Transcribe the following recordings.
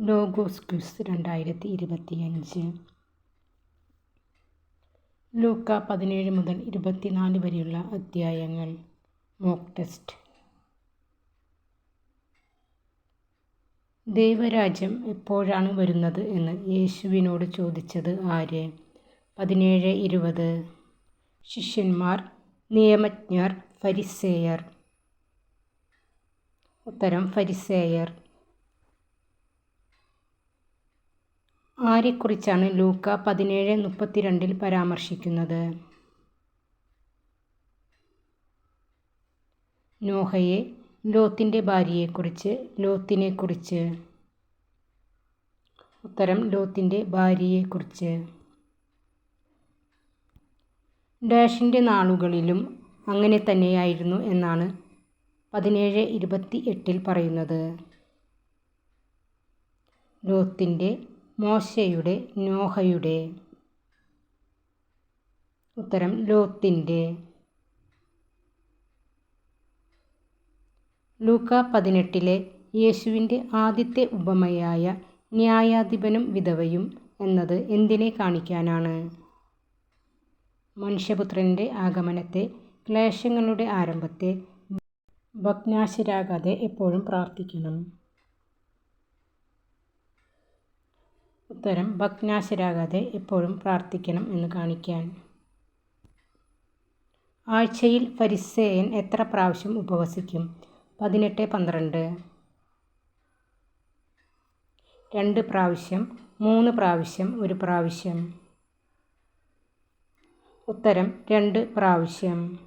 Logos quiz രണ്ടായിരത്തി ഇരുപത്തിയഞ്ച് ലൂക്ക പതിനേഴ് മുതൽ ഇരുപത്തിനാല് വരെയുള്ള അധ്യായങ്ങൾ. Mock test. ദൈവരാജ്യം എപ്പോഴാണ് വരുന്നത് എന്ന് യേശുവിനോട് ചോദിച്ചത് ആര്? പതിനേഴ് ഇരുപത്. ശിഷ്യന്മാർ നിയമജ്ഞർ ഫരിസേയർ. ഉത്തരം ഫരിസേയർ. ആരെക്കുറിച്ചാണ് ലൂക്ക പതിനേഴ് മുപ്പത്തിരണ്ടിൽ പരാമർശിക്കുന്നത്? നോഹയെ ലോത്തിന്റെ ഭാര്യയെക്കുറിച്ച് ലോത്തിനെക്കുറിച്ച്. ഉത്തരം ലോത്തിന്റെ ഭാര്യയെക്കുറിച്ച്. ഡാഷിന്റെ നാളുകളിലും അങ്ങനെ തന്നെയായിരുന്നു എന്നാണ് പതിനേഴ് ഇരുപത്തി എട്ടിൽ പറയുന്നത്. ലോത്തിന്റെ മോശയുടെ നോഹയുടെ. ഉത്തരം ലോത്തിന്റെ ലൂക്ക പതിനെട്ടിലെ യേശുവിന്റെ ആദ്യത്തെ ഉപമയായ ന്യായാധിപനും വിധവയും എന്നത് എന്തിനെ കാണിക്കാനാണ്? മനുഷ്യപുത്രന്റെ ആഗമനത്തെ ക്ലേശങ്ങളുടെ ആരംഭത്തെ ഭഗ്നാശരാകാതെ എപ്പോഴും പ്രാർത്ഥിക്കണം. ഉത്തരം ഭഗ്നാശരാകാതെ എപ്പോഴും പ്രാർത്ഥിക്കണം എന്ന് കാണിക്കാൻ. ആഴ്ചയിൽ ഫരിസേയൻ എത്ര പ്രാവശ്യം ഉപവസിക്കും? പതിനെട്ട് പന്ത്രണ്ട്. രണ്ട് പ്രാവശ്യം മൂന്ന് പ്രാവശ്യം ഒരു പ്രാവശ്യം. ഉത്തരം രണ്ട് പ്രാവശ്യം.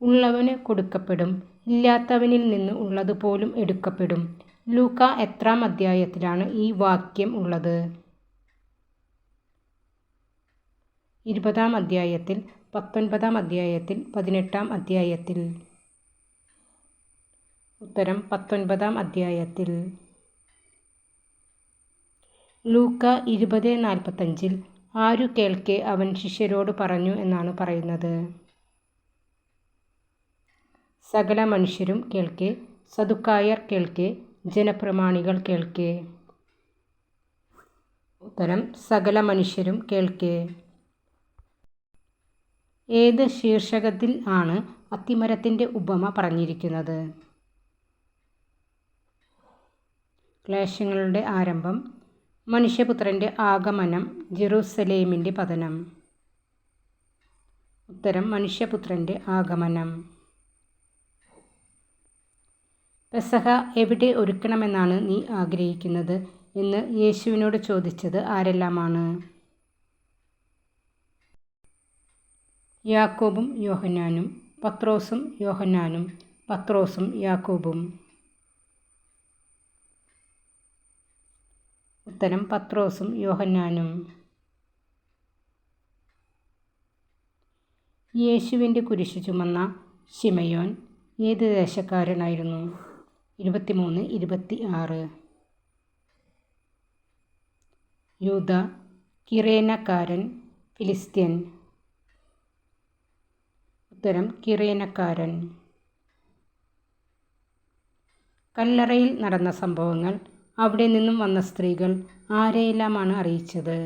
ഉള്ളവന് കൊടുക്കപ്പെടും ഇല്ലാത്തവനിൽ നിന്ന് ഉള്ളതുപോലും എടുക്കപ്പെടും. ലൂക്ക എത്രാം അധ്യായത്തിലാണ് ഈ വാക്യം ഉള്ളത്? ഇരുപതാം അധ്യായത്തിൽ പത്തൊൻപതാം അധ്യായത്തിൽ പതിനെട്ടാം അധ്യായത്തിൽ. ഉത്തരം പത്തൊൻപതാം അധ്യായത്തിൽ. ലൂക്ക ഇരുപത് നാൽപ്പത്തഞ്ചിൽ ആരു കേൾക്കെ അവൻ ശിഷ്യരോട് പറഞ്ഞു എന്നാണ് പറയുന്നത്. സകല മനുഷ്യരും കേൾക്കെ സതുക്കായർ കേൾക്കെ ജനപ്രമാണികൾ കേൾക്കേ. ഉത്തരം സകല മനുഷ്യരും കേൾക്കേ. ഏത് ശീർഷകത്തിൽ ആണ് അത്തിമരത്തിന്റെ ഉപമ പറഞ്ഞിരിക്കുന്നത്? ക്ലേശങ്ങളുടെ ആരംഭം മനുഷ്യപുത്രന്റെ ആഗമനം ജെറൂസലേമിന്റെ പതനം. ഉത്തരം മനുഷ്യപുത്രന്റെ ആഗമനം. പെസഹ എവിടെ ഒരുക്കണമെന്നാണ് നീ ആഗ്രഹിക്കുന്നത്? എന്ന് യേശുവിനോട് ചോദിച്ചത് ആരെല്ലാമാണ്? യാക്കോബും യോഹന്നാനും പത്രോസും യോഹന്നാനും പത്രോസും യാക്കോബും. ഉത്തരം പത്രോസും യോഹന്നാനും. യേശുവിന്റെ കുരിശു ചുമന്ന ശിമയോൻ ഏത് ദേശക്കാരനായിരുന്നു? ഇരുപത്തിമൂന്ന് ഇരുപത്തി ആറ് യൂത കിറേനക്കാരൻ ഫിലിസ്ത്യൻ ഉത്തരം കിറേനക്കാരൻ കല്ലറയിൽ നടന്ന സംഭവങ്ങൾ അവിടെ നിന്നും വന്ന സ്ത്രീകൾ ആരെയെല്ലാമാണ് അറിയിച്ചത്?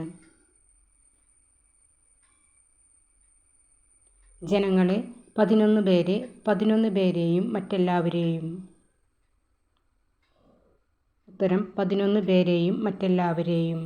ജനങ്ങളെ പതിനൊന്ന് പേരെ പതിനൊന്ന് പേരെയും മറ്റെല്ലാവരെയും. ഉത്തരം പതിനൊന്ന് പേരെയും മറ്റെല്ലാവരെയും.